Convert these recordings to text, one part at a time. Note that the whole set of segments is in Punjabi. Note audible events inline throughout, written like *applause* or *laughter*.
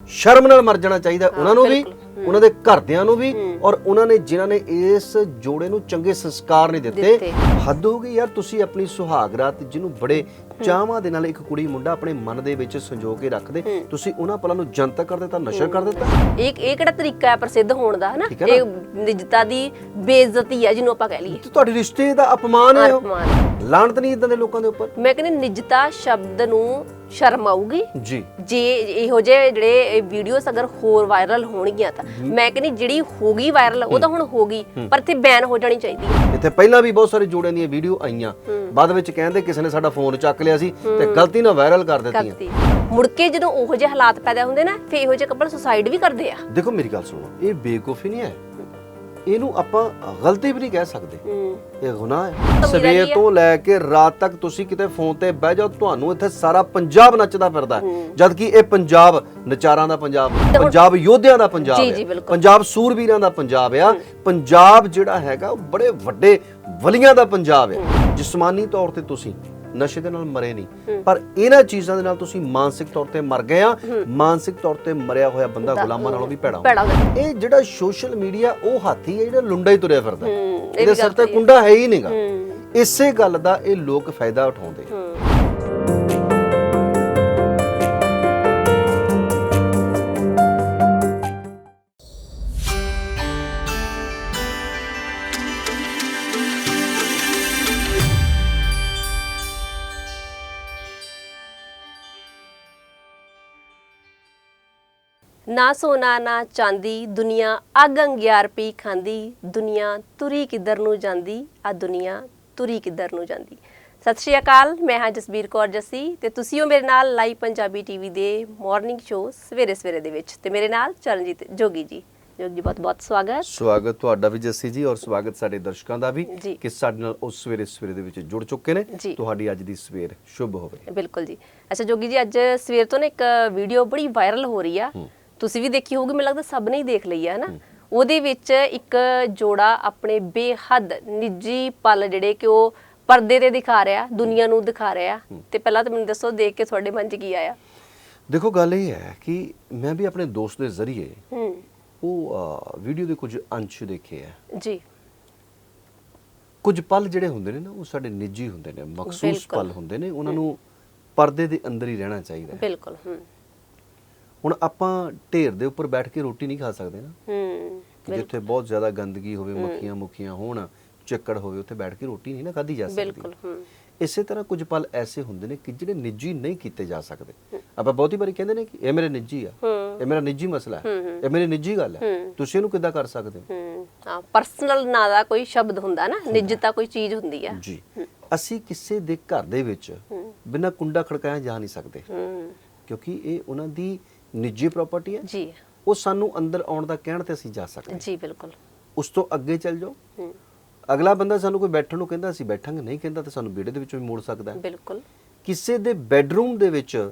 ਸ਼ਰਮ ਨਾਲ ਮਰ ਜਾਣਾ ਚਾਹੀਦਾ ਉਹਨਾਂ ਨੂੰ ਵੀ। ਉਹਨਾਂ ਦੇ ਘਰਦਿਆਂ ਨੂੰ ਵੀ। ਔਰ ਉਹਨਾਂ ਨੇ ਜਿਨ੍ਹਾਂ ਨੇ ਇਸ ਜੋੜੇ ਨੂੰ ਚੰਗੇ ਸੰਸਕਾਰ ਨਹੀਂ ਦਿੱਤੇ। ਹੱਦ ਹੋ ਗਈ ਯਾਰ ਤੁਸੀਂ ਆਪਣੀ ਸੁਹਾਗ ਰਾਤ ਜਿਹਨੂੰ ਬੜੇ ਚਾਹਾਂ ਦੇ ਨਾਲ ਇੱਕ ਕੁੜੀ ਮੁੰਡਾ ਆਪਣੇ ਮਨ ਦੇ ਵਿੱਚ ਸੰਜੋ ਕੇ ਰੱਖਦੇ। ਤੁਸੀਂ ਉਹਨਾਂ ਪਲਾਂ ਨੂੰ ਜਨਤਕ ਕਰ ਦਿੱਤਾ ਨਸ਼ਰ ਕਰ ਦਿੱਤਾ? ਇਹ ਇਹ ਕਿਹੜਾ ਤਰੀਕਾ ਹੈ ਪ੍ਰਸਿੱਧ ਹੋਣ ਦਾ ਹਨਾ? ਠੀਕ ਹੈ ਨਾ? ਇਹ ਨਿਜਤਾ ਦੀ ਬੇਇੱਜ਼ਤੀ ਹੈ ਜਿਹਨੂੰ ਆਪਾਂ ਕਹਿ ਲਈਏ। ਤੁਹਾਡੇ ਰਿਸ਼ਤੇ ਦਾ ਅਪਮਾਨ ਹੈ ਅਪਮਾਨ ਲਾਣਤ ਨਹੀਂ ਇਦਾਂ ਦੇ ਲੋਕਾਂ ਦੇ ਉੱਪਰ? ਮੈਂ ਕਹਿੰਦੀ ਨਿਜਤਾ ਸ਼ਬਦ ਨੂੰ ਸ਼ਰਮ ਆਊਗੀ। ਜੀ। ਜੇ ਇਹੋ ਜਿਹੇ ਜਿਹੜੇ ਵੀਡੀਓਜ਼ ਅਗਰ ਹੋਰ ਵਾਇਰਲ ਹੋਣਗੀਆਂ ਤਾਂ ਮੈਂ ਕਹਿੰਦੀ ਜਿਹੜੀ ਹੋ ਗਈ ਵਾਇਰਲ ਉਹ ਤਾਂ ਹੁਣ ਹੋ ਗਈ ਪਰ ਇੱਥੇ ਬੈਨ ਹੋ ਜਾਣੀ ਚਾਹੀਦੀ ਹੈ। ਇੱਥੇ ਪਹਿਲਾਂ ਵੀ ਬਹੁਤ ਸਾਰੇ ਜੋੜਿਆਂ ਦੀਆਂ ਵੀਡੀਓ ਆਈਆਂ। ਬਾਅਦ ਵਿੱਚ ਕਹਿੰਦੇ ਕਿਸੇ ਨੇ ਸਾਡਾ ਫੋਨ ਚੱਕ ਲਿਆ ਸੀ ਤੇ ਗਲਤੀ ਨਾਲ ਵਾਇਰਲ ਕਰ ਦਿੱਤੀਆਂ। ਕਰਤੀ। ਮੁੜ ਕੇ ਜਦੋਂ ਉਹੋ ਜਿਹੇ ਹਾਲਾਤ ਪੈਦਾ ਹੁੰਦੇ ਨਾ ਫੇ ਇਹੋ ਜਿਹੇ ਕਪਲ ਸੁਸਾਈਡ ਵੀ ਕਰਦੇ ਆ। ਦੇਖੋ ਮੇਰੀ ਗੱਲ ਸੁਣੋ ਇਹ ਬੇਵਕੂਫੀ ਨਹੀਂ ਹੈ। ਇਹਨੂੰ ਆਪਾਂ ਗਲਤੀ ਵੀ ਨਹੀਂ ਕਹਿ ਸਕਦੇ। ਇਹ ਗੁਨਾਹ ਹੈ। ਸਵੇਰ? ਤੋਂ ਲੈ ਕੇ ਰਾਤ ਤੱਕ ਤੁਸੀਂ ਕਿਤੇ ਫੋਨ ਤੇ ਬਹਿ ਜਾਓ ਤੁਹਾਨੂੰ ਇੱਥੇ ਸਾਰਾ ਪੰਜਾਬ ਨੱਚਦਾ ਫਿਰਦਾ ਹੈ। ਜਦ ਕਿ ਇਹ ਪੰਜਾਬ ਨਚਾਰਾਂ ਦਾ ਪੰਜਾਬ ਪੰਜਾਬ ਯੋਧਿਆਂ ਦਾ ਪੰਜਾਬ ਹੈ। ਪੰਜਾਬ ਸੂਰਬੀਰਾਂ ਦਾ ਪੰਜਾਬ ਆ। ਪੰਜਾਬ ਜਿਹੜਾ ਹੈਗਾ ਉਹ ਬੜੇ ਵੱਡੇ ਵਲੀਆਂ ਦਾ ਪੰਜਾਬ ਹੈ। ਜਿਸਮਾਨੀ ਤੌਰ ਤੇ ਤੁਸੀਂ ਨਸ਼ੇ ਦੇ ਨਾਲ ਮਰੇ ਨਹੀਂ। ਪਰ ਇਹਨਾਂ ਚੀਜ਼ਾਂ ਦੇ ਨਾਲ ਤੁਸੀਂ ਮਾਨਸਿਕ ਤੌਰ ਤੇ ਮਰ ਗਏ ਆ। ਮਾਨਸਿਕ ਤੌਰ ਤੇ ਮਰਿਆ ਹੋਇਆ ਬੰਦਾ ਗੁਲਾਮਾਂ ਨਾਲੋਂ ਵੀ ਭੈੜਾ। ਇਹ ਜਿਹੜਾ ਸੋਸ਼ਲ ਮੀਡੀਆ ਉਹ ਹਾਥੀ ਹੈ ਜਿਹੜਾ ਲੁੰਡਾ ਹੀ ਤੁਰਿਆ ਫਿਰਦਾ। ਇਹਦੇ ਸਿਰ ਤੇ। ਕੁੰਡਾ ਹੈ ਹੀ ਨਹੀਂਗਾ ਇਸੇ ਗੱਲ ਦਾ ਇਹ ਲੋਕ ਫਾਇਦਾ ਉਠਾਉਂਦੇ। ਨਾ ਸੋਨਾ ਨਾ ਚਾਂਦੀ ਦੁਨੀਆ ਅੱਗ ਅੰਗਿਆਰ ਪੀ ਖਾਂਦੀ ਦੁਨੀਆ ਤੁਰੀ ਕਿੱਧਰ ਨੂੰ ਜਾਂਦੀ ਆ ਦੁਨੀਆ ਤੁਰੀ ਕਿੱਧਰ ਨੂੰ ਜਾਂਦੀ। ਸਤਿ ਸ਼੍ਰੀ ਅਕਾਲ ਮੈਂ ਹਾਂ ਜਸਬੀਰ ਕੌਰ ਜੱਸੀ ਤੇ ਤੁਸੀਂ ਹੋ ਮੇਰੇ ਨਾਲ ਲਾਈਵ ਪੰਜਾਬੀ ਟੀਵੀ ਦੇ ਮਾਰਨਿੰਗ ਸ਼ੋ ਸਵੇਰੇ ਸਵੇਰੇ ਦੇ ਵਿੱਚ ਤੇ ਮੇਰੇ ਨਾਲ ਚਰਨਜੀਤ ਜੋਗੀ ਜੀ। ਜੋਗੀ ਜੀ ਬਹੁਤ ਬਹੁਤ ਸਵਾਗਤ। ਸਵਾਗਤ ਤੁਹਾਡਾ ਵੀ ਜੱਸੀ ਜੀ ਔਰ ਸਵਾਗਤ ਸਾਡੇ ਦਰਸ਼ਕਾਂ ਦਾ ਵੀ। ਕਿ ਸਾਡੇ ਨਾਲ ਉਸ ਸਵੇਰੇ ਸਵੇਰੇ ਦੇ ਵਿੱਚ ਜੁੜ ਚੁੱਕੇ ਨੇ। ਤੁਹਾਡੀ ਅੱਜ ਦੀ ਸਵੇਰ ਸ਼ੁਭ ਹੋਵੇ। ਬਿਲਕੁਲ ਜੀ। ਅੱਛਾ ਜੋਗੀ ਜੀ ਅੱਜ ਸਵੇਰ ਤੋਂ ਨਾ ਇੱਕ ਵੀਡੀਓ ਬੜੀ ਵਾਇਰਲ ਹੋ ਰਹੀ ਆ। ਤੁਸੀਂ ਵੀ ਦੇਖੀ ਹੋਊਗੀ ਮੈਨੂੰ ਲੱਗਦਾ ਸਭ ਨੇ ਹੀ ਦੇਖ ਲਈ ਆ ਹਨਾ? ਉਹਦੇ ਵਿੱਚ ਇੱਕ ਜੋੜਾ ਆਪਣੇ ਬੇਹੱਦ ਨਿੱਜੀ ਪਲ ਜਿਹੜੇ ਕਿ ਉਹ ਪਰਦੇ ਤੇ ਦਿਖਾ ਰਿਹਾ ਦੁਨੀਆ ਨੂੰ ਦਿਖਾ ਰਿਹਾ। ਤੇ ਪਹਿਲਾਂ ਤਾਂ ਮੈਨੂੰ ਦੱਸੋ ਦੇਖ ਕੇ ਤੁਹਾਡੇ ਮਨ 'ਚ ਕੀ ਆਇਆ? ਦੇਖੋ ਗੱਲ ਇਹ ਹੈ ਕਿ ਮੈਂ ਵੀ ਆਪਣੇ ਦੋਸਤ ਦੇ ਜ਼ਰੀਏ ਹੂੰ। ਉਹ ਵੀਡੀਓ ਦੇ ਕੁਝ ਅੰਸ਼ ਦੇਖੇ ਆ। ਜੀ। ਕੁਝ ਪਲ ਜਿਹੜੇ ਹੁੰਦੇ ਨੇ ਨਾ ਉਹ ਸਾਡੇ ਨਿੱਜੀ ਹੁੰਦੇ ਨੇ ਮਖਸੂਸ। ਪਲ ਹੁੰਦੇ ਨੇ ਉਹਨਾਂ ਨੂੰ ਪਰਦੇ ਦੇ ਅੰਦਰ ਹੀ ਰਹਿਣਾ ਚਾਹੀਦਾ ਹੈ। ਬਿਲਕੁਲ ਹੂੰ। ਹੁਣ ਆਪਾਂ ਢੇਰ ਦੇ ਉੱਪਰ ਬੈਠ ਕੇ ਰੋਟੀ ਨਹੀਂ ਖਾ ਸਕਦੇ ਨਾ। ਹੂੰ ਜਿੱਥੇ ਬਹੁਤ ਜ਼ਿਆਦਾ ਗੰਦਗੀ ਹੋਵੇ ਮੱਖੀਆਂ ਮੁੱਖੀਆਂ ਹੋਣ ਚੱਕੜ ਹੋਵੇ ਉੱਥੇ ਬੈਠ ਕੇ ਰੋਟੀ ਨਹੀਂ ਨਾ ਖਾਧੀ ਜਾ ਸਕਦੀ। ਬਿਲਕੁਲ ਹੂੰ। ਇਸੇ ਤਰ੍ਹਾਂ ਕੁਝ ਪਲ ਐਸੇ ਹੁੰਦੇ ਨੇ ਕਿ ਜਿਹੜੇ ਨਿੱਜੀ ਨਹੀਂ ਕੀਤੇ ਜਾ ਸਕਦੇ। ਆਪਾਂ ਬਹੁਤੀ ਵਾਰੀ ਕਹਿੰਦੇ ਨੇ ਕਿ ਇਹ ਮੇਰੇ ਨਿੱਜੀ ਆ ਇਹ ਮੇਰਾ ਨਿੱਜੀ ਮਸਲਾ ਹੈ। ਇਹ ਮੇਰੀ ਨਿੱਜੀ ਗੱਲ ਹੈ। ਤੁਸੀਂ ਇਹਨੂੰ ਕਿੱਦਾਂ ਕਰ ਸਕਦੇ ਹੋ? ਹੂੰ। ਪਰਸਨਲ ਨਾਂ ਦਾ ਕੋਈ ਸ਼ਬਦ ਹੁੰਦਾ ਨਾ ਨਿੱਜਤਾ ਕੋਈ ਚੀਜ਼ ਹੁੰਦੀ ਆ। ਜੀ। ਅਸੀਂ ਕਿਸੇ ਦੇ ਘਰ ਦੇ ਵਿੱਚ ਬਿਨਾਂ ਕੁੰਡਾ ਖੜਕਾਇਆ ਜਾ ਨਹੀਂ ਸਕਦੇ। ਹੂੰ। ਕਿਉਂਕਿ ਇਹ ਉਹਨਾਂ ਦੀ ਨਿੱਜੀ ਪ੍ਰਾਪਰਟੀ ਹੈ ਜੀ। ਉਹ ਸਾਨੂੰ ਅੰਦਰ ਆਉਣ ਦਾ ਕਹਿਣ ਤੇ ਅਸੀਂ ਜਾ ਸਕਦੇ ਹਾਂ। ਜੀ ਬਿਲਕੁਲ। ਉਸ ਤੋਂ ਅੱਗੇ ਚੱਲ ਜਾਓ। ਅਗਲਾ ਬੰਦਾ ਸਾਨੂੰ ਕੋਈ ਬੈਠਣ ਨੂੰ ਕਹਿੰਦਾ ਅਸੀਂ ਬੈਠਾਂਗੇ। ਨਹੀਂ ਕਹਿੰਦਾ ਤਾਂ ਸਾਨੂੰ ਵਿਹੜੇ ਦੇ ਵਿੱਚੋਂ ਵੀ ਮੋੜ ਸਕਦਾ ਹੈ। ਬਿਲਕੁਲ। ਕਿਸੇ ਦੇ ਬੈੱਡਰੂਮ ਦੇ ਵਿੱਚ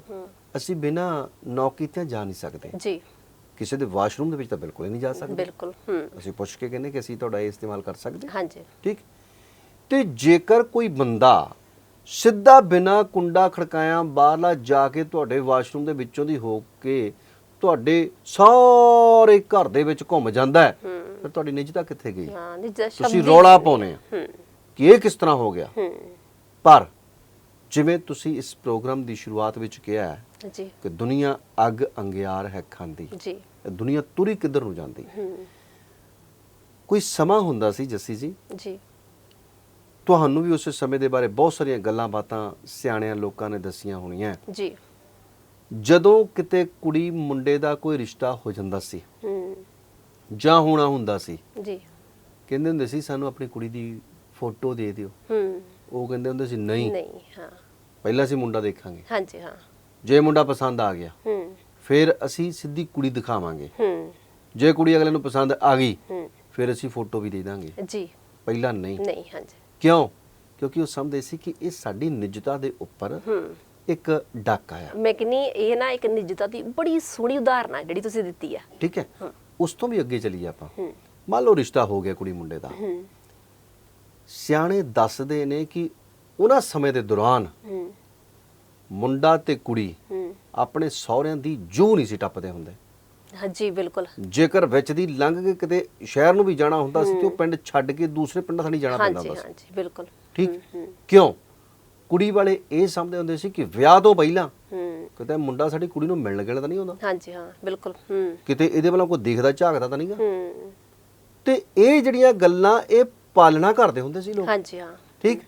ਅਸੀਂ ਬਿਨਾਂ ਨੌਕ ਕੀਤਿਆਂ ਜਾ ਨਹੀਂ ਸਕਦੇ। ਜੀ। ਕਿਸੇ ਦੇ ਵਾਸ਼ਰੂਮ ਦੇ ਵਿੱਚ ਤਾਂ ਬਿਲਕੁਲ ਹੀ ਨਹੀਂ ਜਾ ਸਕਦੇ। ਬਿਲਕੁਲ ਅਸੀਂ ਪੁੱਛ ਕੇ ਕਹਿੰਦੇ ਕਿ ਅਸੀਂ ਤੁਹਾਡਾ ਇਹ ਇਸਤੇਮਾਲ ਕਰ ਸਕਦੇ ਹਾਂ। ਹਾਂਜੀ। ਠੀਕ? ਤੇ ਜੇਕਰ ਕੋਈ ਬੰਦਾ ਸਿੱਧਾ ਬਿਨਾਂ ਕੁੰਡਾ ਖੜਕਾਇਆ ਬਾਹਰਲਾ ਜਾ ਕੇ ਤੁਹਾਡੇ ਵਾਸ਼ਰੂਮ ਦੇ ਵਿੱਚੋਂ ਦੀ ਹੋ ਕੇ ਤੁਹਾਡੇ ਸਾਰੇ ਘਰ ਦੇ ਵਿੱਚ ਘੁੰਮ ਜਾਂਦਾ ਹੈ। ਫਿਰ ਤੁਹਾਡੀ ਨਿੱਜਤਾ ਕਿੱਥੇ ਗਈ? ਹਾਂ ਨਿੱਜਾ ਸ਼ਬਦ ਤੁਸੀਂ ਰੌਲਾ ਪਾਉਨੇ ਆ ਹੂੰ। ਕਿ ਇਹ ਕਿਸ ਤਰ੍ਹਾਂ ਹੋ ਗਿਆ? ਹੂੰ। ਪਰ ਜਿਵੇਂ ਤੁਸੀਂ ਇਸ ਪ੍ਰੋਗਰਾਮ ਦੀ ਸ਼ੁਰੂਆਤ ਵਿੱਚ ਕਿਹਾ ਹੈ ਜੀ। ਕਿ ਦੁਨੀਆ ਅੱਗ ਅੰਗਿਆਰ ਹੈ ਖਾਂਦੀ। ਜੀ। ਦੁਨੀਆ ਤੁਰੀ ਕਿੱਧਰ ਨੂੰ ਜਾਂਦੀ? ਹੂੰ। ਕੋਈ ਸਮਾਂ ਹੁੰਦਾ ਸੀ ਜੱਸੀ ਜੀ? ਜੀ। ਤੁਹਾਨੂੰ ਵੀ ਉਸ ਸਮੇਂ ਦੇ ਬਾਰੇ ਬਹੁਤ ਸਾਰੀਆਂ ਗੱਲਾਂ ਬਾਤਾਂ ਸਿਆਣਿਆਂ ਲੋਕਾਂ ਨੇ ਦੱਸੀਆਂ ਹੋਣੀਆਂ। ਜੀ। ਜਦੋਂ ਕਿਤੇ ਕੁੜੀ ਮੁੰਡੇ ਦਾ ਕੋਈ ਰਿਸ਼ਤਾ ਹੋ ਜਾਂਦਾ ਸੀ ਹੂੰ। ਜਾਂ ਹੋਣਾ ਹੁੰਦਾ ਸੀ ਜੀ। ਕਹਿੰਦੇ ਹੁੰਦੇ ਸੀ ਸਾਨੂੰ ਆਪਣੀ ਕੁੜੀ ਦੀ ਫੋਟੋ ਦੇ ਦਿਓ। ਹੂੰ। ਉਹ ਕਹਿੰਦੇ ਹੁੰਦੇ ਸੀ ਨਹੀਂ। ਨਹੀਂ ਹਾਂ। ਪਹਿਲਾਂ ਅਸੀਂ ਮੁੰਡਾ ਦੇਖਾਂਗੇ। ਹਾਂਜੀ ਹਾਂ। ਜੇ ਮੁੰਡਾ ਪਸੰਦ ਆ ਗਿਆ ਹੂੰ। ਫਿਰ ਅਸੀਂ ਸਿੱਧੀ ਕੁੜੀ ਦਿਖਾਵਾਂਗੇ। ਹੂੰ। ਜੇ ਕੁੜੀ ਅਗਲੇ ਨੂੰ ਪਸੰਦ ਆ ਗਈ ਹੂੰ। ਫਿਰ ਅਸੀਂ ਫੋਟੋ ਵੀ ਦੇ ਦਾਂਗੇ। ਜੀ। ਪਹਿਲਾਂ ਨਹੀਂ। ਨਹੀਂ ਹਾਂਜੀ। ਕਿਉਂ? ਕਿਉਂਕਿ ਉਹ ਸਮਝਦੇ ਸੀ ਕਿ ਇਹ ਸਾਡੀ ਨਿੱਜਤਾ ਦੇ ਉੱਪਰ ਇੱਕ ਡਾਕਾ ਆ ਮੈਂ ਕਹਿੰਨੀ ਇਹ ਨਾ ਇੱਕ ਨਿੱਜਤਾ ਦੀ ਬੜੀ ਸੋਹਣੀ ਉਦਾਹਰਨ ਆ ਜਿਹੜੀ ਤੁਸੀਂ ਦਿੱਤੀ ਆ। ਠੀਕ ਹੈ? ਉਸ ਤੋਂ ਵੀ ਅੱਗੇ ਚੱਲੀਏ ਆਪਾਂ। ਮੰਨ ਲਓ ਰਿਸ਼ਤਾ ਹੋ ਗਿਆ ਕੁੜੀ ਮੁੰਡੇ ਦਾ। ਸਿਆਣੇ ਦੱਸਦੇ ਨੇ ਕਿ ਉਹਨਾਂ ਸਮੇਂ ਦੇ ਦੌਰਾਨ ਮੁੰਡਾ ਤੇ ਕੁੜੀ ਆਪਣੇ ਸਹੁਰਿਆਂ ਦੀ ਜੂ ਨਹੀਂ ਸੀ ਟੱਪਦੇ ਹੁੰਦੇ। ਹਾਂਜੀ ਬਿਲਕੁਲ। ਜੇਕਰ ਵਿੱਚ ਦੀ ਲੰਘ ਕੇ ਕਿਤੇ ਸ਼ਹਿਰ ਨੂੰ ਵੀ ਜਾਣਾ ਹੁੰਦਾ ਸੀ ਤੇ ਉਹ ਪਿੰਡ ਛੱਡ ਕੇ ਦੂਸਰੇ ਪਿੰਡਾਂ ਥਾਣੀ ਜਾਣਾ ਪੈਂਦਾ ਹਾਂਜੀ ਹੁੰਦਾ ਸੀ। ਹਾਂਜੀ ਬਿਲਕੁਲ। ਠੀਕ? ਕਿਉਂ? ਕੁੜੀ ਵਾਲੇ ਇਹ ਸਮਝਦੇ ਹੁੰਦੇ ਸੀ ਕਿ ਵਿਆਹ ਤੋਂ ਪਹਿਲਾਂ ਹੂੰ। ਕਿਤੇ ਮੁੰਡਾ ਸਾਡੀ ਕੁੜੀ ਨੂੰ ਮਿਲਣ ਗਿਲਣ ਤਾਂ ਨਹੀਂ ਹੁੰਦਾ ਹਾਂਜੀ ਹਾਂ ਬਿਲਕੁਲ। ਹੂੰ। ਕਿਤੇ ਇਹਦੇ ਵੱਲੋਂ ਕੋਈ ਦੇਖਦਾ ਝਾਕਦਾ ਤਾਂ ਨਹੀਂਗਾ? ਹੂੰ। ਤੇ ਇਹ ਜਿਹੜੀਆਂ ਗੱਲਾਂ ਇਹ ਪਾਲਣਾ ਕਰਦੇ ਹੁੰਦੇ ਸੀ ਲੋਕ। ਹਾਂਜੀ ਹਾਂ। ਠੀਕ?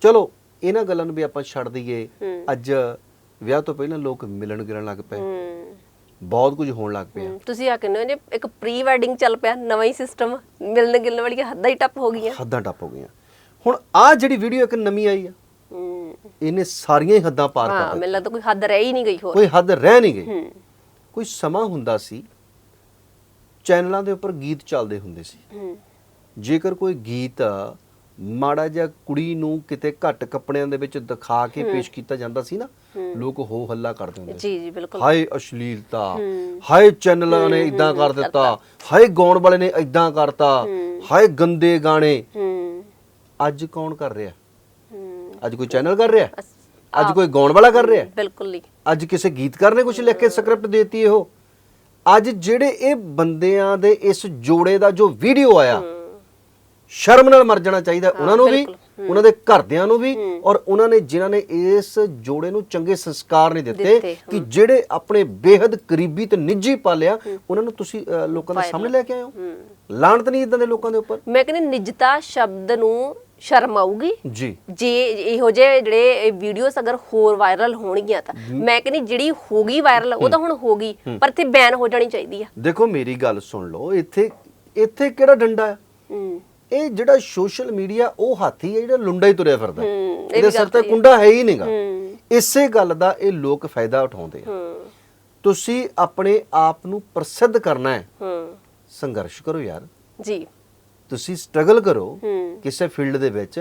ਚਲੋ ਇਹਨਾਂ ਗੱਲਾਂ ਨੂੰ ਵੀ ਆਪਾਂ ਛੱਡ ਦਈਏ। ਹੂੰ। ਅੱਜ ਵਿਆਹ ਤੋਂ ਪਹਿਲਾਂ ਲੋਕ ਮਿਲਣ ਗਿਲਣ ਲੱਗ ਪਏ। ਹੂੰ। ਬਹੁਤ ਕੁਝ ਹੋਣ ਲੱਗ ਪਿਆ। ਹੂੰ, ਤੁਸੀਂ ਆ ਕਹਿੰਦੇ ਹੋ ਜੇ ਇੱਕ ਪ੍ਰੀ ਵੈਡਿੰਗ ਚੱਲ ਪਿਆ ਨਵਾਂ ਹੀ ਸਿਸਟਮ ਮਿਲਣ ਗਿਲਣ ਵਾਲੀਆਂ ਹੱਦਾਂ ਹੀ ਟੱਪ ਹੋ ਗਈਆਂ। ਹੱਦਾਂ ਟੱਪ ਹੋ ਗਈਆਂ। ਹੁਣ ਆਹ ਜਿਹੜੀ ਵੀਡੀਓ ਇੱਕ ਨਵੀਂ ਆਈ ਆ ਹੂੰ। ਇਹਨੇ ਸਾਰੀਆਂ ਹੀ ਹੱਦਾਂ ਪਾਰ ਹਾਂ ਕਰ ਮੈਨੂੰ ਲੱਗਦਾ ਕੋਈ ਹੱਦ ਰਹਿ ਹੀ ਨਹੀਂ ਗਈ ਹੋਰ। ਕੋਈ ਹੱਦ ਰਹਿ ਨਹੀਂ ਗਈ। ਹੂੰ। ਕੋਈ ਸਮਾਂ ਹੁੰਦਾ ਸੀ ਚੈਨਲਾਂ ਦੇ ਉੱਪਰ ਗੀਤ ਚੱਲਦੇ ਹੁੰਦੇ ਸੀ। ਹੂੰ। ਜੇਕਰ ਕੋਈ ਗੀਤ ਮਾੜਾ ਜਿਹਾ ਕੁੜੀ ਨੂੰ ਕਿਤੇ ਘੱਟ ਕੱਪੜਿਆਂ ਦੇ ਵਿੱਚ ਦਿਖਾ ਕੇ ਪੇਸ਼ ਕੀਤਾ ਜਾਂਦਾ ਸੀ ਨਾ ਲੋਕ ਹੋ ਹੱਲਾ ਕਰਦੇ ਹੁੰਦੇ ਸੀ। ਜੀ ਜੀ ਬਿਲਕੁਲ। ਹਾਏ ਅਸ਼ਲੀਲਤਾ ਹਾਏ ਚੈਨਲਾਂ ਨੇ ਇਦਾਂ ਕਰ ਦਿੱਤਾ ਹਾਏ ਗਾਉਣ ਵਾਲੇ ਨੇ ਇਦਾਂ ਕਰਤਾ ਹਾਏ ਗੰਦੇ ਗਾਣੇ। ਅੱਜ ਕੌਣ ਕਰ ਰਿਹਾ? ਅੱਜ ਕੋਈ ਚੈਨਲ ਕਰ ਰਿਹਾ? ਅੱਜ ਕੋਈ ਗਾਉਣ ਵਾਲਾ ਕਰ ਰਿਹਾ? ਬਿਲਕੁਲ ਨਹੀਂ। ਅੱਜ ਕਿਸੇ ਗੀਤਕਾਰ ਨੇ ਕੁਝ ਲਿਖ ਕੇ ਸਕ੍ਰਿਪਟ ਦੇਤੀ ਇਹੋ? ਅੱਜ ਜਿਹੜੇ ਇਹ ਬੰਦਿਆਂ ਦੇ ਇਸ ਜੋੜੇ ਦਾ ਜੋ ਵੀਡੀਓ ਆਇਆ ਸ਼ਰਮ ਨਾਲ ਮਰ ਜਾਣਾ ਚਾਹੀਦਾ ਉਹਨਾਂ ਨੂੰ ਵੀ? ਉਹਨਾਂ ਦੇ ਘਰਦਿਆਂ ਨੂੰ ਵੀ ਔਰ ਉਹਨਾਂ ਨੇ ਜਿਨ੍ਹਾਂ ਨੇ ਇਸ ਜੋੜੇ ਨੂੰ ਚੰਗੇ ਸੰਸਕਾਰ ਨਹੀਂ ਦਿੱਤੇ ਕਿ ਜਿਹੜੇ ਆਪਣੇ ਬੇहद ਕਰੀਬੀ ਤੇ ਨਿੱਜੀ ਪਾਲਿਆ ਉਹਨਾਂ ਨੂੰ ਤੁਸੀਂ ਲੋਕਾਂ ਦੇ ਸਾਹਮਣੇ ਲੈ ਕੇ ਆਏ ਹੋ? ਲਾਣਤ ਨਹੀਂ ਇਦਾਂ ਦੇ ਲੋਕਾਂ ਦੇ ਉੱਪਰ? ਮੈਂ ਕਹਿੰਦੀ ਨਿਜਤਾ ਸ਼ਬਦ ਨੂੰ ਸ਼ਰਮ ਆਊਗੀ। ਜੀ। ਜੇ ਇਹੋ ਜਿਹੇ ਜਿਹੜੇ ਵੀਡੀਓਜ਼ ਅਗਰ ਹੋਰ ਵਾਇਰਲ ਹੋਣਗੀਆਂ ਤਾਂ। ਮੈਂ ਕਹਿੰਦੀ ਜਿਹੜੀ ਹੋ ਗਈ ਵਾਇਰਲ ਉਹ ਤਾਂ ਹੁਣ ਹੋ। ਗਈ ਪਰ ਇੱਥੇ ਬੈਨ ਹੋ ਜਾਣੀ ਚਾਹੀਦੀ ਆ। ਦੇਖੋ ਮੇਰੀ ਗੱਲ ਸੁਣ ਲਓ ਇੱਥੇ ਇੱਥੇ ਕਿਹੜਾ ਡੰਡਾ ਆ? ਹੂੰ। ਇਹ ਜਿਹੜਾ ਸੋਸ਼ਲ ਮੀਡੀਆ ਉਹ ਹਾਥੀ ਹੈ ਜਿਹੜਾ ਲੁੰਡਾ ਹੀ ਤੁਰਿਆ ਫਿਰਦਾ। ਇਹਦੇ ਸਿਰ ਤੇ। ਕੁੰਡਾ ਹੈ ਹੀ ਨਹੀਂਗਾ ਇਸੇ ਗੱਲ ਦਾ ਇਹ ਲੋਕ ਫਾਇਦਾ ਉਠਾਉਂਦੇ ਆ। ਤੁਸੀਂ ਆਪਣੇ ਆਪ ਨੂੰ ਪ੍ਰਸਿੱਧ ਕਰਨਾ ਹੈ। ਸੰਘਰਸ਼ ਕਰੋ ਯਾਰ। ਜੀ। ਤੁਸੀਂ ਸਟਰਗਲ ਕਰੋ ਕਿਸੇ ਫੀਲਡ ਦੇ ਵਿੱਚ।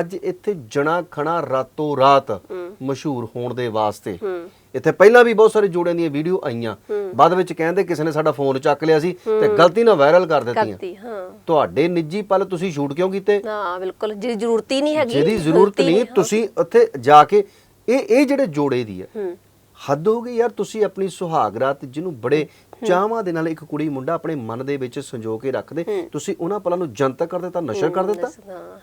ਅੱਜ ਇੱਥੇ ਜਣਾ ਖਣਾ ਰਾਤੋਂ ਰਾਤ ਮਸ਼ਹੂਰ ਹੋਣ ਦੇ ਵਾਸਤੇ। ਇੱਥੇ ਪਹਿਲਾਂ ਵੀ ਬਹੁਤ ਸਾਰੇ ਜੋੜਿਆਂ ਦੀਆਂ ਵੀਡੀਓ ਆਈਆਂ। ਬਾਅਦ ਵਿੱਚ ਕਹਿੰਦੇ ਕਿਸੇ ਨੇ ਸਾਡਾ ਫੋਨ ਚੱਕ ਲਿਆ ਸੀ ਤੇ ਗਲਤੀ ਨਾਲ ਵਾਇਰਲ ਕਰ ਦਿੱਤੀਆਂ। ਹਾਂ। ਤੁਹਾਡੇ ਨਿੱਜੀ ਪਲ ਤੁਸੀਂ ਸ਼ੂਟ ਕਿਉਂ ਕੀਤੇ? ਹਾਂ ਬਿਲਕੁਲ। ਜਿਹਦੀ ਜ਼ਰੂਰਤ ਹੀ ਨਹੀਂ ਹੈਗੀ ਜਿਹਦੀ ਜ਼ਰੂਰਤ ਨਹੀਂ ਤੁਸੀਂ ਉੱਥੇ ਜਾ ਕੇ ਇਹ ਇਹ ਜਿਹੜੇ ਜੋੜੇ ਦੀ ਹੈ ਹੂੰ। ਹੱਦ ਹੋ ਗਈ ਯਾਰ ਤੁਸੀਂ ਆਪਣੀ ਸੁਹਾਗ ਰਾਤ ਜਿਹਨੂੰ ਬੜੇ ਚਾਹਾਂ ਦੇ ਨਾਲ ਇੱਕ ਕੁੜੀ ਮੁੰਡਾ ਆਪਣੇ ਮਨ ਦੇ ਵਿੱਚ ਸੰਜੋ ਕੇ ਰੱਖਦੇ ਤੁਸੀਂ ਉਹਨਾਂ ਪਲਾਂ ਨੂੰ ਜਨਤਕ ਕਰ ਦਿੱਤਾ ਨਸ਼ਰ ਕਰ ਦਿੱਤਾ?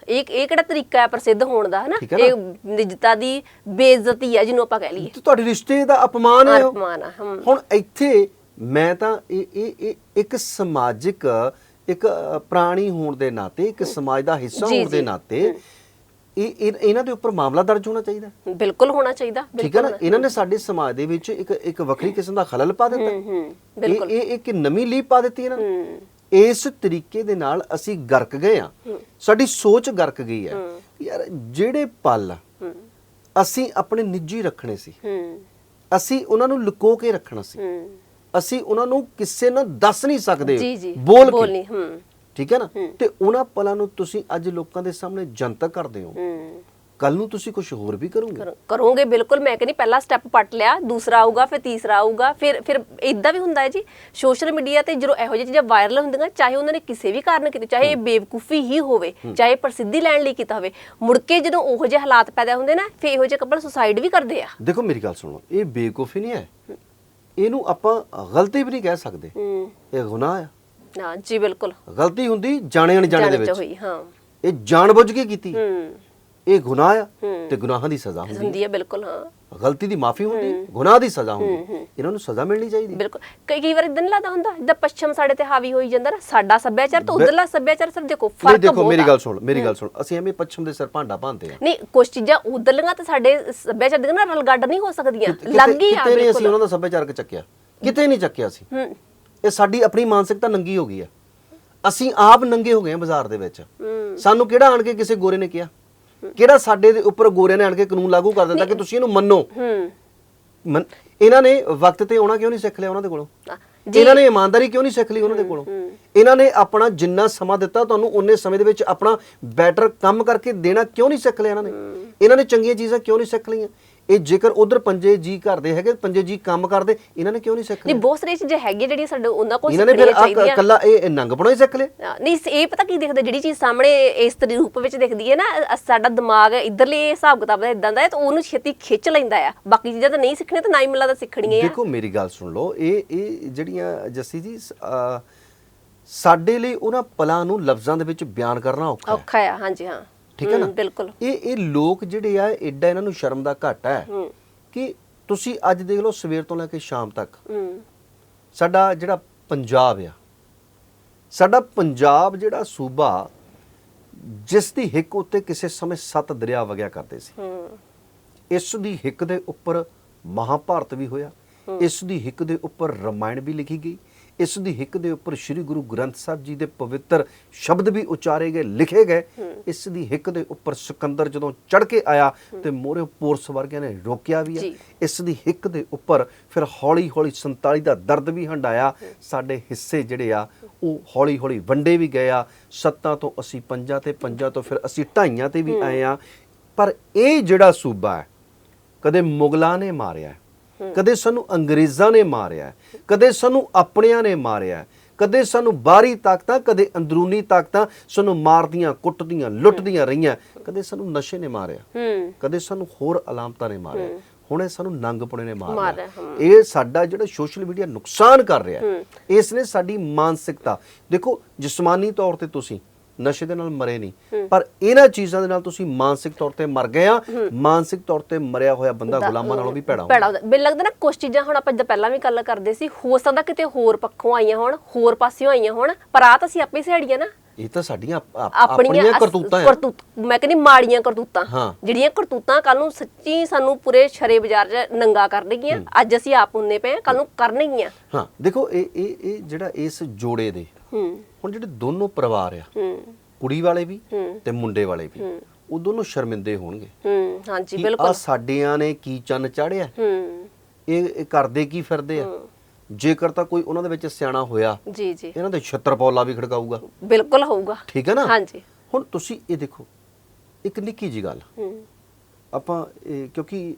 ਇਹ ਇਹ ਕਿਹੜਾ ਤਰੀਕਾ ਹੈ ਪ੍ਰਸਿੱਧ ਹੋਣ ਦਾ ਹਨਾ? ਇਹ ਨਿਜਤਾ ਦੀ ਬੇਇੱਜ਼ਤੀ ਹੈ ਜਿਹਨੂੰ ਆਪਾਂ ਕਹਿ ਲਈਏ। ਤੁਹਾਡੇ ਰਿਸ਼ਤੇ ਦਾ ਅਪਮਾਨ ਹੈ। ਅਪਮਾਨ ਹੁਣ ਇੱਥੇ ਮੈਂ ਤਾਂ ਇਹ ਇਹ ਇੱਕ ਸਮਾਜਿਕ ਇੱਕ ਪ੍ਰਾਣੀ ਹੋਣ ਦੇ ਨਾਤੇ ਇੱਕ ਸਮਾਜ ਦਾ ਹਿੱਸਾ ਹੋਣ ਦੇ। ਨਾਤੇ ਇਹ ਇਹ- ਇਹਨਾਂ ਦੇ ਉੱਪਰ ਮਾਮਲਾ ਦਰਜ ਹੋਣਾ ਚਾਹੀਦਾ। ਬਿਲਕੁਲ ਹੋਣਾ ਚਾਹੀਦਾ ਠੀਕ ਹੈ ਨਾ? ਇਹਨਾਂ ਨੇ ਸਾਡੇ ਸਮਾਜ ਦੇ ਵਿੱਚ ਇੱਕ ਇੱਕ ਵੱਖਰੀ ਕਿਸਮ ਦਾ ਖਲਲ ਪਾ ਦਿੱਤਾ। ਹੂੰ ਹੂੰ ਇਹ ਬਿਲਕੁਲ। ਇਹ ਇੱਕ ਨਵੀਂ ਲੀਪ ਪਾ ਦਿੱਤੀ ਇਹਨਾਂ ਨੇ। ਹੂੰ। ਇਸ ਤਰੀਕੇ ਦੇ ਨਾਲ ਅਸੀਂ ਗਰਕ ਗਏ ਆ ਸਾਡੀ ਸੋਚ ਗਰਕ ਗਈ ਹੈ। ਯਾਰ ਜਿਹੜੇ ਪਲ ਹੂੰ। ਅਸੀਂ ਆਪਣੇ ਨਿੱਜੀ ਰੱਖਣੇ ਸੀ। ਹੂੰ। ਅਸੀਂ ਉਹਨਾਂ ਨੂੰ ਲੁਕੋ ਕੇ ਰੱਖਣਾ ਸੀ। ਹੂੰ। ਅਸੀਂ ਉਹਨਾਂ ਨੂੰ ਕਿਸੇ ਨੂੰ ਦੱਸ ਨਹੀਂ ਸਕਦੇ। ਜੀ ਜੀ। ਬੋਲ ਕੇ। ਹੂੰ। ਠੀਕ ਹੈ ਨਾ? ਤੇ ਉਹਨਾਂ ਪਲਾਂ ਨੂੰ ਤੁਸੀਂ ਅੱਜ ਲੋਕਾਂ ਦੇ ਸਾਹਮਣੇ ਜਨਤਕ ਕਰਦੇ ਹੋ। ਹੂੰ। ਕੱਲ ਨੂੰ ਤੁਸੀਂ ਕੁਝ ਹੋਰ ਵੀ ਕਰੋਗੇ? ਕਰੋ- ਕਰੋਗੇ ਬਿਲਕੁਲ। ਮੈਂ ਕਹਿੰਦੀ ਪਹਿਲਾ ਸਟੈਪ ਪੱਟ ਲਿਆ ਦੂਸਰਾ ਆਊਗਾ ਫਿਰ ਤੀਸਰਾ ਆਊਗਾ ਫਿਰ ਫਿਰ ਇਦਾਂ ਵੀ ਹੁੰਦਾ ਹੈ ਜੀ। ਸੋਸ਼ਲ ਮੀਡੀਆ ਤੇ ਜਦੋਂ ਇਹੋ ਜਿਹੀਆਂ ਚੀਜ਼ਾਂ ਵਾਇਰਲ ਹੁੰਦੀਆਂ ਚਾਹੇ ਉਹਨਾਂ ਨੇ ਕਿਸੇ ਵੀ ਕਾਰਨ ਕੀਤੀ ਚਾਹੇ ਇਹ ਬੇਵਕੂਫੀ ਹੀ ਹੋਵੇ ਚਾਹੇ ਪ੍ਰਸਿੱਧੀ ਲੈਣ ਲਈ ਕੀਤਾ ਹੋਵੇ ਮੁੜ ਕੇ ਜਦੋਂ ਉਹੋ ਜਿਹੇ ਹਾਲਾਤ ਪੈਦਾ ਹੁੰਦੇ ਨਾ ਫਿਰ ਇਹੋ ਜਿਹੇ ਕਪਲ ਸੁਸਾਈਡ ਵੀ ਕਰਦੇ ਆ। ਦੇਖੋ ਮੇਰੀ ਗੱਲ ਸੁਣੋ ਇਹ ਬੇਵਕੂਫੀ ਨਹੀਂ ਹੈ। ਇਹਨੂੰ ਆਪਾਂ ਗਲਤੀ ਵੀ ਨਹੀਂ ਕਹਿ ਸਕਦੇ। ਹੂੰ। ਇਹ ਗੁਨਾਹ ਆ। ਹਾਂ ਜੀ ਬਿਲਕੁਲ। ਗਲਤੀ ਹੁੰਦੀ ਜਾਣੇ ਅਣਜਾਣੇ ਦੇ ਜਾਣੇ ਚ ਵਿੱਚ। ਹੋਈ ਹਾਂ। ਇਹ ਜਾਣਬੁੱਝ ਕੇ ਕੀਤੀ। ਹੂੰ। ਇਹ ਗੁਨਾਹ ਆ। ਤੇ ਗੁਨਾਹਾਂ ਦੀ ਸਜ਼ਾ ਹੁੰਦੀ ਹੁੰਦੀ ਹੈ ਬਿਲਕੁਲ ਹਾਂ। ਗਲਤੀ ਦੀ ਮਾਫੀ ਹੁੰਦੀ ਗੁਨਾਹ ਦੀ ਸਜ਼ਾ ਹੁੰਦੀ। ਇਹਨਾਂ ਨੂੰ ਸਜ਼ਾ ਮਿਲਣੀ ਚਾਹੀਦੀ। ਬਿਲਕੁਲ। ਕਈ ਕਈ ਵਾਰ ਇਦਾਂ ਲੱਗਦਾ ਹੁੰਦਾ ਜਿੱਦਾਂ ਪੱਛਮ ਸਾਡੇ ਤੇ ਹਾਵੀ ਹੋਈ ਜਾਂਦਾ ਨਾ ਸਾਡਾ ਸੱਭਿਆਚਾਰ ਤੇ ਉਧਰਲਾ ਸੱਭਿਆਚਾਰ ਸਰ ਦੇਖੋ ਨਹੀਂ ਫ਼ਰਕ ਦੇਖੋ ਬਹੁਤ ਮੇਰੀ ਆ। ਗੱਲ ਸੁਣ ਮੇਰੀ ਗੱਲ ਸੁਣ। ਅਸੀਂ ਐਵੇਂ ਪੱਛਮ ਦੇ ਸਿਰ ਭਾਂਡਾ ਭਾਂਦੇ ਆ। ਨਹੀਂ ਕੁਝ ਚੀਜ਼ਾਂ ਉਧਰਲੀਆਂ ਤੇ ਸਾਡੇ ਸੱਭਿਆਚਾਰ ਦੀਆਂ ਨਾ ਰਲਗੱਡ ਨਹੀਂ ਹੋ ਸਕਦੀਆਂ। ਕਿਤੇ- ਲੱਗ ਹੀ ਆ ਕਿਤੇ ਨਹੀਂ ਅਸੀਂ ਬਿਲਕੁਲ। ਉਹਨਾਂ ਦਾ ਸੱਭਿਆਚਾਰਕ ਚੱਕਿਆ। ਕਿਤੇ ਨਹੀਂ ਚੱਕਿਆ ਸੀ ਹੂੰ। ਇਹ ਸਾਡੀ ਆਪਣੀ ਮਾਨਸਿਕਤਾ ਨੰਗੀ ਹੋ ਗਈ ਆ। ਅਸੀਂ ਆਪ ਨੰਗੇ ਹੋ ਗਏ ਆ ਬਾਜ਼ਾਰ ਦੇ ਵਿੱਚ। ਹੂੰ। ਸਾਨੂੰ ਕਿਹੜਾ ਆਣ ਕੇ ਕਿਸੇ ਗੋਰੇ ਨੇ ਕਿਹਾ? ਕਿਹੜਾ ਸਾਡੇ ਦੇ ਉੱਪਰ ਗੋਰੇ ਨੇ ਆਣ ਕੇ ਕਾਨੂੰਨ ਲਾਗੂ ਕਰ ਦਿੱਤਾ ਕਿ ਤੁਸੀਂ ਇਹਨੂੰ ਮੰਨੋ? ਹੂੰ। ਇਹਨਾਂ ਨੇ ਵਕਤ ਤੇ ਆਉਣਾ ਕਿਉਂ ਨਹੀਂ ਸਿੱਖ ਲਿਆ ਉਹਨਾਂ ਦੇ ਕੋਲੋਂ? ਇਹਨਾਂ ਨੇ ਇਮਾਨਦਾਰੀ ਕਿਉਂ ਨਹੀਂ ਸਿੱਖ ਲਈ ਉਹਨਾਂ ਦੇ ਕੋਲੋਂ? ਇਹਨਾਂ ਨੇ ਆਪਣਾ ਜਿੰਨਾ ਸਮਾਂ ਦਿੱਤਾ ਤੁਹਾਨੂੰ ਉਹਨੇ ਸਮੇਂ ਦੇ ਵਿੱਚ ਆਪਣਾ ਬੈਟਰ ਕੰਮ ਕਰਕੇ ਦੇਣਾ ਕਿਉਂ ਨਹੀਂ ਸਿੱਖ ਲਿਆ ਇਹਨਾਂ ਨੇ? ਇਹਨਾਂ ਨੇ ਚੰਗੀਆਂ ਚੀਜ਼ਾਂ ਕਿਉਂ ਨਹੀਂ ਸਿੱਖ ਲਈਆਂ? ਇਹ ਜੇਕਰ ਉਧਰ ਪੰਜੇ ਜੀ ਕਰਦੇ ਹੈਗੇ ਪੰਜੇ ਜੀ ਕੰਮ ਕਰਦੇ ਇਹਨਾਂ ਨੇ ਕਿਉਂ ਨਹੀਂ ਸਿੱਖ ਨਹੀਂ ਬਹੁਤ ਸਾਰੀਆਂ ਚੀਜ਼ਾਂ ਹੈਗੀਆਂ ਜਿਹੜੀਆਂ ਸਾਡੇ ਉਹਨਾਂ ਕੋਲ ਇਹਨਾਂ ਨੇ ਫਿਰ ਆਹ ਕੱਲਾ ਇਹ ਨੰਗਪਣਾ ਹੀ ਸਿੱਖ ਅ, ਨਹੀਂ ਇਹ ਪਤਾ ਕੀ ਦਿਖਦਾ ਜਿਹੜੀ ਚੀਜ਼ ਸਾਹਮਣੇ ਇਸ ਤਰੀ ਰੂਪ ਵਿੱਚ ਦਿਖਦੀ ਹੈ ਨਾ ਸਾਡਾ ਦਿਮਾਗ ਇਧਰਲੇ ਹਿਸਾਬ ਕਿਤਾਬ ਦਾ ਇਦਾਂ ਦਾ ਹੈ ਤਾਂ ਉਹਨੂੰ ਛੇਤੀ ਖਿੱਚ ਲੈਂਦਾ ਆ। ਬਾਕੀ ਚੀਜ਼ਾਂ ਤਾਂ ਨਹੀਂ ਸਿੱਖਣੀਆਂ ਤਾਂ ਨਾ ਹੀ ਮਿਲਦਾ ਸਿੱਖਣੀਆਂ ਆ। ਦੇਖੋ ਮੇਰੀ ਗੱਲ ਸੁਣ ਲਓ ਇਹ ਇਹ ਜਿਹੜੀਆਂ ਜੱਸੀ ਜੀ ਸਾਡੇ ਲਈ ਉਹਨਾਂ ਪਲਾਂ ਨੂੰ ਲਫ਼ਜ਼ਾਂ ਦੇ ਵਿੱਚ ਬਿਆਨ ਕਰਨਾ ਔਖਾ ਹੈ। ਔਖਾ ਆ ਹਾਂਜੀ ਹਾਂ। ਠੀਕ ਹੈ ਨਾ? ਬਿਲਕੁਲ। ਇਹ ਇਹ ਲੋਕ ਜਿਹੜੇ ਆ ਐਡਾ ਇਹਨਾਂ ਨੂੰ ਸ਼ਰਮ ਦਾ ਘਾਟਾ ਹੈ ਕਿ ਤੁਸੀਂ ਅੱਜ ਦੇਖ ਲਓ ਸਵੇਰ ਤੋਂ ਲੈ ਕੇ ਸ਼ਾਮ ਤੱਕ ਸਾਡਾ ਜਿਹੜਾ ਪੰਜਾਬ ਆ ਸਾਡਾ ਪੰਜਾਬ ਜਿਹੜਾ ਸੂਬਾ ਜਿਸ ਦੀ ਹਿੱਕ ਉੱਤੇ ਕਿਸੇ ਸਮੇਂ ਸੱਤ ਦਰਿਆ ਵਗਿਆ ਕਰਦੇ ਸੀ। ਇਸ ਦੀ ਹਿੱਕ ਦੇ ਉੱਪਰ ਮਹਾਭਾਰਤ ਵੀ ਹੋਇਆ ਇਸ ਦੀ ਹਿੱਕ ਦੇ ਉੱਪਰ ਰਮਾਇਣ ਵੀ ਲਿਖੀ ਗਈ ਇਸ ਦੀ ਹਿੱਕ ਦੇ ਉੱਪਰ ਸ੍ਰੀ ਗੁਰੂ ਗ੍ਰੰਥ ਸਾਹਿਬ ਜੀ ਦੇ ਪਵਿੱਤਰ ਸ਼ਬਦ ਵੀ ਉਚਾਰੇ ਗਏ ਲਿਖੇ ਗਏ। ਇਸ ਦੀ ਹਿੱਕ ਦੇ ਉੱਪਰ ਸਿਕੰਦਰ ਜਦੋਂ ਚੜ ਕੇ ਆਇਆ ਤੇ ਮੋਰੇ ਪੋਰਸ ਵਰਗਿਆਂ ਨੇ ਰੋਕਿਆ ਵੀ ਹੈ। ਜੀ। ਇਸ ਦੀ ਹਿੱਕ ਦੇ ਉੱਪਰ ਫਿਰ ਹੌਲੀ ਹੌਲੀ 47 ਦਾ ਦਰਦ ਵੀ ਹੰਡਾਇਆ ਸਾਡੇ ਹਿੱਸੇ ਜਿਹੜੇ ਆ ਉਹ ਹੌਲੀ ਹੌਲੀ ਵੰਡੇ ਵੀ ਗਏ ਆ। ਸੱਤਾਂ ਤੋਂ ਅਸੀਂ ਪੰਜਾਂ ਤੇ ਪੰਜਾਂ ਤੋਂ ਫਿਰ ਅਸੀਂ ਢਾਈਆਂ ਤੇ ਵੀ ਆਏ ਆ। ਪਰ ਇਹ ਜਿਹੜਾ ਸੂਬਾ ਹੈ ਕਦੇ ਮੁਗਲਾਂ ਨੇ ਮਾਰਿਆ। ਕਦੇ ਸਾਨੂੰ ਅੰਗਰੇਜ਼ਾਂ ਨੇ ਮਾਰਿਆ ਕਦੇ ਸਾਨੂੰ ਆਪਣਿਆਂ ਨੇ ਮਾਰਿਆ ਕਦੇ ਸਾਨੂੰ ਬਾਹਰੀ ਤਾਕਤਾਂ ਕਦੇ ਅੰਦਰੂਨੀ ਤਾਕਤਾਂ ਸਾਨੂੰ ਮਾਰਦੀਆਂ ਕੁੱਟਦੀਆਂ ਲੁੱਟਦੀਆਂ ਰਹੀਆਂ ਕਦੇ ਸਾਨੂੰ ਨਸ਼ੇ ਨੇ ਮਾਰਿਆ ਕਦੇ ਸਾਨੂੰ ਹੋਰ ਅਲਾਮਤਾਂ ਨੇ ਮਾਰਿਆ ਹੁਣ ਇਹ ਸਾਨੂੰ ਨੰਗਪੁਣੇ ਨੇ ਮਾਰ ਮਾਰਿਆ। ਇਹ ਸਾਡਾ ਜਿਹੜਾ ਸੋਸ਼ਲ ਮੀਡੀਆ ਨੁਕਸਾਨ ਕਰ ਰਿਹਾ ਇਸ ਨੇ ਸਾਡੀ ਮਾਨਸਿਕਤਾ ਦੇਖੋ ਜਿਸਮਾਨੀ ਤੌਰ ਤੇ ਤੁਸੀਂ ਨਸ਼ੇ ਦੇ ਨਾਲ ਮਰੇ ਨਹੀਂ। ਪਰ ਇਹਨਾਂ ਚੀਜ਼ਾਂ ਦੇ ਨਾਲ ਤੁਸੀਂ ਮਾਨਸਿਕ ਤੌਰ ਤੇ ਮਰ ਗਏ ਆ। ਮਾਨਸਿਕ ਤੌਰ ਤੇ ਮਰਿਆ ਹੋਇਆ ਬੰਦਾ ਗੁਲਾਮਾਂ ਨਾਲੋਂ ਵੀ ਭੈੜਾ ਹੁੰਦਾ। ਮੈਨੂੰ ਲੱਗਦਾ ਨਾ ਕੁਝ ਚੀਜ਼ਾਂ ਹੁਣ ਆਪਾਂ ਜਿੱਦਾਂ ਪਹਿਲਾਂ ਵੀ ਗੱਲ ਕਰਦੇ ਸੀ ਹੋ ਸਕਦਾ ਕਿਤੇ ਹੋਰ ਪੱਖੋਂ ਆਈਆਂ ਹੋਣ ਹੋਰ ਪਾਸਿਓਂ ਆਈਆਂ ਹੋਣ ਪਰ ਆ ਤਾਂ ਅਸੀਂ ਆਪੇ ਸਿਹੜੀਆਂ ਨਾ। ਇਹ ਤਾਂ ਸਾਡੀਆਂ ਆਪ- ਆਪ- ਆਪਣੀਆਂ ਕਰਤੂਤਾਂ ਆ। ਕਰਤੂਤ ਮੈਂ ਕਹਿੰਦੀ ਮਾੜੀਆਂ ਕਰਤੂਤਾਂ। ਜਿਹੜੀਆਂ ਕਰਤੂਤਾਂ ਕੱਲ ਨੂੰ ਸੱਚੀ ਸਾਨੂੰ ਪੂਰੇ ਸ਼ਰੇ ਬਾਜ਼ਾਰ 'ਚ ਨੰਗਾ ਕਰਨਗੀਆਂ। ਅੱਜ ਅਸੀਂ ਆਪ ਹੁੰਨੇ ਪਏ ਕੱਲ ਨੂੰ ਕਰਨਗੀਆਂ। ਹਾਂ ਦੇਖੋ ਇਹ ਇਹ ਇਹ ਜਿਹੜਾ ਇਸ ਜੋੜੇ ਦੇ ਹੂੰ। ਹੁਣ ਜਿਹੜੇ ਦੋਨੋਂ ਪਰਿਵਾਰ ਆ ਹੂੰ। ਕੁੜੀ ਵਾਲੇ ਵੀ। ਤੇ ਮੁੰਡੇ ਵਾਲੇ ਵੀ ਉਹ ਦੋਨੋਂ ਸ਼ਰਮਿੰਦੇ ਹੋਣਗੇ। ਹੂੰ ਹਾਂਜੀ ਬਿਲਕੁਲ। ਆ ਸਾਡਿਆਂ ਨੇ ਕੀ ਚੰਨ ਚਾੜਿਆ? ਹੂੰ। ਇਹ ਇਹ ਕਰਦੇ ਕੀ ਫਿਰਦੇ ਆ? ਜੇਕਰ ਤਾਂ ਕੋਈ ਉਹਨਾਂ ਦੇ ਵਿੱਚ ਸਿਆਣਾ ਹੋਇਆ ਜੀ ਜੀ। ਇਹਨਾਂ ਦੇ ਛੱਤਰ ਪੌਲਾ ਵੀ ਖੜਕਾਊਗਾ। ਬਿਲਕੁਲ ਹੋਊਗਾ। ਠੀਕ ਹੈ ਨਾ? ਹਾਂਜੀ। ਹੁਣ ਤੁਸੀਂ ਇਹ ਦੇਖੋ ਇੱਕ ਨਿੱਕੀ ਜੀ ਗੱਲ। ਹੂੰ। ਆਪਾਂ ਇਹ ਕਿਉਂਕਿ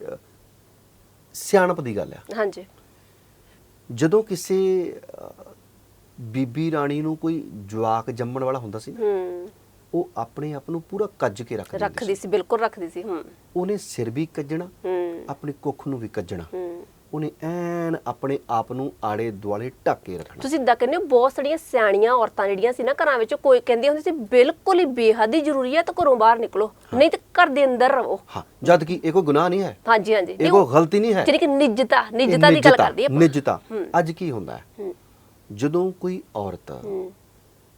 ਸਿਆਣਪ ਦੀ ਗੱਲ ਆ। ਹਾਂਜੀ। ਜਦੋਂ ਕਿਸੇ ਬੀਬੀ ਰਾਣੀ ਨੂੰ ਕੋਈ ਜਵਾਕ ਜੰਮਣ ਵਾਲਾ ਹੁੰਦਾ ਸੀ ਨਾ, ਹੂੰ। ਉਹ ਆਪਣੇ ਆਪ ਨੂੰ ਪੂਰਾ ਕੱਜ ਕੇ ਰੱਖਦੀ ਹੁੰਦੀ ਰੱਖਦੀ ਸੀ। ਬਿਲਕੁਲ ਰੱਖਦੀ ਸੀ ਹੂੰ। ਉਹਨੇ ਸਿਰ ਵੀ ਕੱਜਣਾ ਹੂੰ। ਆਪਣੀ ਕੁੱਖ ਨੂੰ ਵੀ ਕੱਜਣਾ। ਹੂੰ। ਉਹਨੇ ਐਨ ਆਪਣੇ ਆਪ ਨੂੰ ਆੜੇ ਦੁਆਲੇ ਢੱਕ ਕੇ ਰੱਖਣਾ। ਤੁਸੀਂ ਇਦਾਂ ਕਹਿੰਦੇ ਹੋ ਬਹੁਤ ਸਾਰੀਆਂ ਸਿਆਣੀਆਂ ਔਰਤਾਂ ਜਿਹੜੀਆਂ ਸੀ ਨਾ ਘਰਾਂ ਵਿੱਚ ਕੋਈ ਕਹਿੰਦੀ ਹੁੰਦੀ ਸੀ ਬਿਲਕੁਲ ਹੀ ਬੇਹੱਦੀ ਜ਼ਰੂਰੀ ਹੈ ਤਾਂ ਘਰੋਂ ਬਾਹਰ ਨਿਕਲੋ। ਨਹੀਂ ਤਾਂ ਘਰ ਦੇ ਅੰਦਰ ਰਹੋ। ਹਾਂ ਜਦ ਕਿ ਇਹ ਕੋਈ ਗੁਨਾਹ ਨਹੀਂ ਹੈ। ਹਾਂਜੀ ਹਾਂਜੀ। ਇਹ ਕੋਈ ਗਲਤੀ ਨਹੀਂ ਹੈ। ਜਿਹੜੀ ਕਿ ਨਿੱਜਤਾ ਨਿੱਜਤਾ ਦੀ ਗੱਲ ਕਰਦੀ ਹੈ ਨਿੱਜਤਾ। ਅੱਜ ਕੀ ਹੁੰਦਾ ਹੈ? ਹੂੰ। ਜਦੋਂ ਕੋਈ ਔਰਤ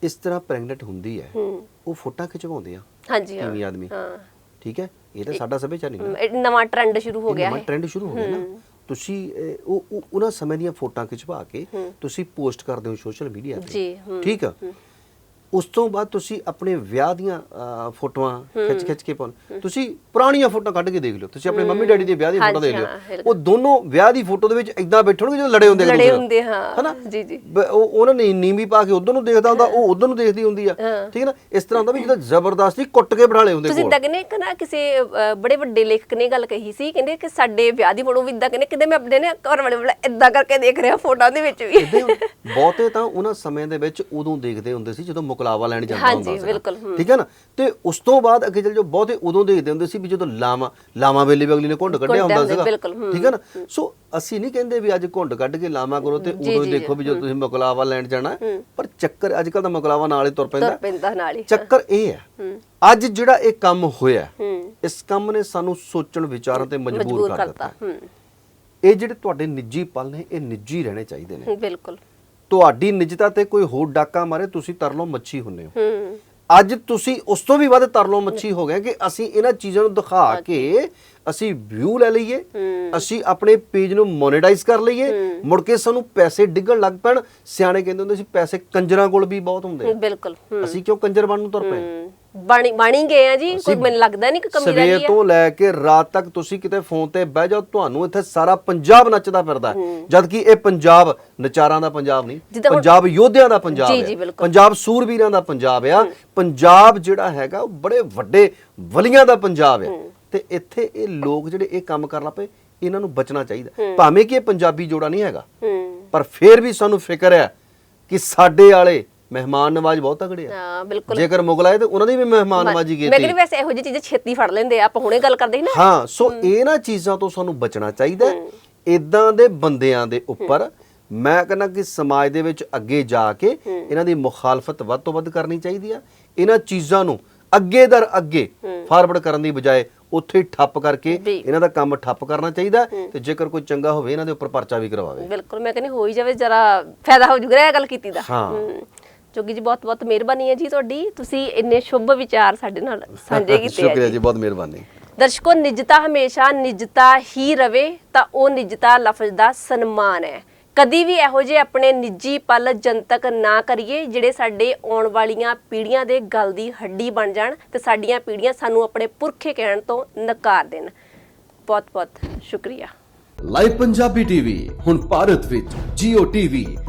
ਇਸ ਤਰ੍ਹਾਂ ਪ੍ਰੈਗਨੈਂਟ ਹੁੰਦੀ ਹੈ ਉਹ ਫੋਟੋਆਂ ਖਿਚਵਾਉਂਦੇ ਆ ਹਾਂਜੀ ਹਾਂ। ਤੀਵੀਂ ਆਦਮੀ। ਹਾਂ। ਠੀਕ ਹੈ? ਇਹ ਤਾਂ ਸਾਡਾ ਸੱਭਿਆਚਾਰ ਨਹੀਂ ਇਹ ਨਵਾਂ ਟ੍ਰੈਂਡ ਸ਼ੁਰੂ ਹੋ ਗਿਆ ਨਵਾਂ ਹੈ ਟ੍ਰੈਂਡ ਸ਼ੁਰੂ ਹੋ ਗਿਆ ਨਾ। ਤੁਸੀਂ ਇਹ, ਉਹ ਉਹ- ਉਹਨਾਂ ਸਮੇਂ ਦੀਆਂ ਫੋਟੋਆਂ ਖਿਚਵਾ ਕੇ ਤੁਸੀਂ ਪੋਸਟ ਕਰਦੇ ਹੋ ਸੋਸ਼ਲ ਮੀਡੀਆ ਤੇ। ਜੀ, ਠੀਕ ਆ? ਉਸ ਤੋਂ ਬਾਅਦ ਤੁਸੀਂ ਆਪਣੇ ਵਿਆਹ ਦੀਆਂ ਅਹ, ਫੋਟੋਆਂ ਖਿੱਚ ਖਿੱਚ ਕੇ ਪਾਉਣ। ਤੁਸੀਂ ਪੁਰਾਣੀਆਂ ਫੋਟੋਆਂ ਕੱਢ ਕੇ ਦੇਖ ਲਓ। ਤੁਸੀਂ ਆਪਣੇ ਮੰਮੀ ਡੈਡੀ ਦੇ ਵਿਆਹ ਦੀ ਫੋਟੋ ਦੇਖ ਲਿਓ। ਉਹ ਦੋਨੋਂ ਵਿਆਹ ਦੀ ਫੋਟੋ ਦੇ ਵਿੱਚ ਇਦਾਂ ਬੈਠਣਗੇ ਜਦੋਂ ਲੜੇ ਹੁੰਦੇ ਇੱਕ ਲੜੇ ਦੂਜੇ ਨਾਲ। ਹੁੰਦੇ ਹਾਂ। ਹਨਾ? ਜੀ ਜੀ। ਬ- ਉਹ ਉਹਨਾਂ ਨੇ ਨੀਵੀਂ ਪਾ ਕੇ ਉਧਰ ਨੂੰ ਦੇਖਦਾ ਹੁੰਦਾ ਉਹ ਉਧਰ ਨੂੰ ਦੇਖਦੀ ਹੁੰਦੀ ਆ। ਠੀਕ ਹੈ ਨਾ? ਇਸ ਤਰ੍ਹਾਂ ਹੁੰਦਾ ਵੀ ਜਦੋਂ ਜ਼ਬਰਦਸਤੀ ਕੁੱਟ ਕੇ ਬਿਠਾ ਲਏ ਹੁੰਦੇ ਤੁਸੀਂ ਕੋਲ। ਇਦਾਂ ਕਹਿੰਦੇ ਕਿ ਨਾ ਕਿਸੇ ਬੜੇ ਵੱਡੇ ਲੇਖਕ ਨੇ ਗੱਲ ਕਹੀ ਸੀ ਕਹਿੰਦੇ ਕਿ ਸਾਡੇ ਵਿਆਹ ਦੀ ਫੋਟੋ ਵੀ ਇਦਾਂ ਕਹਿੰਦੇ ਕਿਤੇ ਮੈਂ ਆਪਣੇ ਨੇ ਘਰ ਵਾਲੇ ਵਾਲਾ ਇਦਾਂ ਕਰਕੇ ਦੇਖ ਰਿਹਾ ਫੋਟੋਆਂ ਦੇ ਵਿੱਚ ਵੀ। ਏਦਾਂ ਹੀ ਹੁੰਦਾ। ਬਹੁਤੇ ਤਾਂ ਉਹਨਾਂ ਸਮੇਂ ਦੇ ਵਿੱਚ ਉਦੋਂ ਦੇਖਦੇ ਹੁੰਦੇ ਸੀ ਜਦੋਂ ਮੁਕਲਾਵਾ ਲੈਣ ਜਾਂਦਾ ਹੁੰਦਾ ਸੀ ਬਿਲਕੁਲ। ਠੀਕ ਹੈ ਨਾ? ਤੇ ਉਸ ਤੋਂ ਬਾਅਦ ਅੱਗੇ ਚੱਲ ਜੋ ਬਹੁਤੇ ਉਦੋਂ ਦੇਖਦੇ ਹੁੰਦੇ ਸੀ ਵੀ ਜਦੋਂ ਲਾਵਾਂ ਲਾਵਾਂ ਵੇਲੇ ਵੀ ਅਗਲੀ ਨੇ ਘੁੰਡ ਕੱਢਿਆ ਹੁੰਦਾ ਸੀਗਾ। ਠੀਕ ਹੈ ਨਾ? ਸੋ ਅਸੀਂ ਨਹੀਂ ਕਹਿੰਦੇ ਵੀ ਅੱਜ ਘੁੰਡ ਕੱਢ ਕੇ ਲਾਵਾਂ ਕਰੋ ਤੇ ਉਦੋਂ ਦੇਖੋ ਵੀ ਜਦੋਂ ਤੁਸੀਂ ਮੁਕਲਾਵਾ ਲੈਣ ਜਾਣਾ। ਪਰ ਚੱਕਰ ਅੱਜ ਕੱਲ ਤਾਂ ਮੁਕਲਾਵਾ ਨਾਲ ਹੀ ਤੁਰ ਤੁਰ ਪੈਂਦਾ ਪੈਂਦਾ ਨਾਲ ਹੀ ਚੱਕਰ ਇਹ ਹੈ ਅੱਜ ਜਿਹੜਾ ਇਹ ਕੰਮ ਹੋਇਆ ਇਸ ਕੰਮ ਨੇ ਸਾਨੂੰ ਸੋਚਣ ਵਿਚਾਰਨ ਤੇ ਮਜਬੂਰ ਕਰ ਦਿੱਤਾ ਇਹ ਜਿਹੜੇ ਤੁਹਾਡੇ ਨਿੱਜੀ ਪਲ ਨੇ ਇਹ ਨਿੱਜੀ ਰਹਿਣੇ ਚਾਹੀਦੇ ਨੇ। ਬਿਲਕੁਲ। ਤੁਹਾਡੀ ਨਿਜਤਾ ਤੇ ਕੋਈ ਹੋਰ ਡਾਕਾ ਮਾਰੇ ਤੁਸੀਂ ਤਰਲੋ ਮੱਛੀ ਹੁੰਨੇ ਹੋ। ਅੱਜ ਤੁਸੀਂ ਉਸ ਤੋਂ ਵੀ ਵੱਧ ਤਰਲੋ ਮੱਛੀ ਹੋ ਗਏ ਕਿ ਅਸੀਂ ਇਹਨਾਂ ਚੀਜ਼ਾਂ ਨੂੰ ਦਿਖਾ ਕੇ ਅਸੀਂ ਵਿਊ ਲੈ ਲਈਏ। ਅਸੀਂ ਆਪਣੇ ਪੇਜ ਨੂੰ ਮੋਨੇਟਾਈਜ਼ ਕਰ ਲਈਏ ਮੁੜ ਕੇ ਸਾਨੂੰ ਪੈਸੇ ਡਿੱਗਣ ਲੱਗ ਪੈਣ। ਸਿਆਣੇ ਕਹਿੰਦੇ ਹੁੰਦੇ ਸੀ ਪੈਸੇ ਕੰਜਰਾਂ ਕੋਲ ਵੀ ਬਹੁਤ ਹੁੰਦੇ ਆ। ਬਿਲਕੁਲ ਅਸੀਂ ਕਿਉਂ ਕੰਜਰ ਬਣਨ ਨੂੰ ਤੁਰ ਪਏ? ਬਾਣੀ ਬਾਣੀ ਗਏ ਆ ਜੀ ਕੋਈ ਮੈਨੂੰ ਲੱਗਦਾ ਨਹੀਂ ਕਿ ਕਮੀ ਰਹਿ ਸਵੇਰ ਹੈ ਤੋਂ ਲੈ ਕੇ ਰਾਤ ਤੱਕ ਤੁਸੀਂ ਕਿਤੇ ਫੋਨ ਤੇ ਬਹਿ ਜਾਓ ਤੁਹਾਨੂੰ ਇੱਥੇ ਸਾਰਾ ਪੰਜਾਬ ਨੱਚਦਾ ਫਿਰਦਾ। ਜਦ ਕਿ ਇਹ ਪੰਜਾਬ ਨਚਾਰਾਂ ਦਾ ਪੰਜਾਬ ਨਹੀਂ ਪੰਜਾਬ ਯੋਧਿਆਂ ਦਾ ਪੰਜਾਬ ਹੈ। ਪੰਜਾਬ ਸੂਰਬੀਰਾਂ ਦਾ ਪੰਜਾਬ ਆ ਪੰਜਾਬ ਜਿਹੜਾ ਹੈਗਾ ਉਹ ਬੜੇ ਵੱਡੇ ਵਲੀਆਂ ਦਾ ਪੰਜਾਬ ਹੈ। ਤੇ ਇੱਥੇ ਇਹ ਲੋਕ ਜਿਹੜੇ ਇਹ ਕੰਮ ਕਰਨ ਲੱਗ ਪਏ ਇਹਨਾਂ ਨੂੰ ਬਚਣਾ ਚਾਹੀਦਾ ਭਾਵੇਂ ਕਿ ਇਹ ਪੰਜਾਬੀ ਜੋੜਾ ਨਹੀਂ ਹੈਗਾ ਪਰ ਫਿਰ ਵੀ ਸਾਨੂੰ ਫਿਕਰ ਹੈ ਕਿ ਸਾਡੇ ਵਾਲੇ ਮਹਿਮਾਨ ਨਵਾਜ਼ ਬਹੁਤ ਤਗੜੇ ਆ। ਹਾਂ ਬਿਲਕੁਲ। ਜੇਕਰ ਮੁਗਲ ਆਏ ਤੇ ਉਹਨਾਂ ਦੀ ਵੀ ਮਹਿਮਾਨ ਨਵਾਜੀ ਮੈਂ ਕੀਤੀ ਕਹਿੰਦੀ ਵੈਸੇ ਇਹੋ ਜਿਹੀ ਚੀਜ਼ਾਂ ਛੇਤੀ ਫੜ ਲੈਂਦੇ ਆ ਆਪਾਂ ਹੁਣੇ ਗੱਲ ਕਰਦੇ ਸੀ ਨਾ। ਹਾਂ ਸੋ ਇਹਨਾਂ ਚੀਜ਼ਾਂ ਤੋਂ ਸਾਨੂੰ ਬਚਣਾ ਚਾਹੀਦਾ ਇਦਾਂ ਦੇ ਬੰਦਿਆਂ ਦੇ ਉੱਪਰ ਮੈਂ ਕਹਿੰਦਾ ਕਿ ਸਮਾਜ ਦੇ ਵਿੱਚ ਅੱਗੇ ਜਾ ਕੇ ਇਹਨਾਂ ਦੀ ਮੁਖਾਲਫਤ ਵੱਧ ਤੋਂ ਵੱਧ ਕਰਨੀ ਚਾਹੀਦੀ ਆ। ਇਹਨਾਂ ਚੀਜ਼ਾਂ ਨੂੰ ਅੱਗੇ ਦਰ ਅੱਗੇ ਫਾਰਵਰਡ ਕਰਨ ਦੀ ਬਜਾਏ ਉੱਥੇ ਠੱਪ ਕਰਕੇ। ਇਹਨਾਂ ਦਾ ਕੰਮ ਠੱਪ ਕਰਨਾ ਚਾਹੀਦਾ ਤੇ ਜੇਕਰ ਕੋਈ ਚੰਗਾ ਹੋਵੇ ਇਹਨਾਂ ਦੇ ਉੱਪਰ ਪਰਚਾ ਵੀ ਕਰਵਾਵੇ। ਬਿਲਕੁਲ ਮੈਂ ਕਹਿੰਦੀ ਹੋ ਹੀ ਜਾਵੇ ਜਰਾ ਫਾਇਦਾ ਹੋ ਜੂਗਾ ਇਹ ਗੱਲ ਕੀਤੀ ਦਾ। ਹਾਂ। ਜੋਗੀ ਜੀ ਬਹੁਤ ਬਹੁਤ ਮਿਹਰਬਾਨੀ ਹੈ ਜੀ ਤੁਹਾਡੀ। ਤੁਸੀਂ ਇੰਨੇ ਸ਼ੁਭ ਵਿਚਾਰ ਸਾਡੇ ਨਾਲ ਸਾਂਝੇ *laughs* ਕੀਤੇ ਸ਼ੁਕਰੀਆ ਜੀ। ਬਹੁਤ ਮਿਹਰਬਾਨੀ। ਦਰਸ਼ਕੋ ਨਿਜਤਾ ਹਮੇਸ਼ਾ ਨਿਜਤਾ ਹੀ ਰਵੇ ਤਾਂ ਉਹ ਨਿਜਤਾ ਲਫ਼ਜ਼ ਦਾ ਸਨਮਾਨ ਹੈ। ਕਦੀ ਵੀ ਇਹੋ ਜਿਹੇ ਆਪਣੇ ਨਿੱਜੀ ਪਲ ਜਨਤਕ ਨਾ ਕਰੀਏ ਜਿਹੜੇ ਸਾਡੇ ਆਉਣ ਵਾਲੀਆਂ ਪੀੜ੍ਹੀਆਂ ਦੇ ਗਲ ਦੀ ਹੱਡੀ ਬਣ ਜਾਣ ਤੇ ਸਾਡੀਆਂ ਪੀੜ੍ਹੀਆਂ ਸਾਨੂੰ ਆਪਣੇ ਪੁਰਖੇ ਕਹਿਣ ਤੋਂ ਨਕਾਰ ਦੇਣ। ਬਹੁਤ ਬਹੁਤ ਸ਼ੁਕਰੀਆ। ਲਾਈਵ ਪੰਜਾਬੀ ਟੀਵੀ ਹੁਣ ਭਾਰਤ ਵਿੱਚ Jio TV,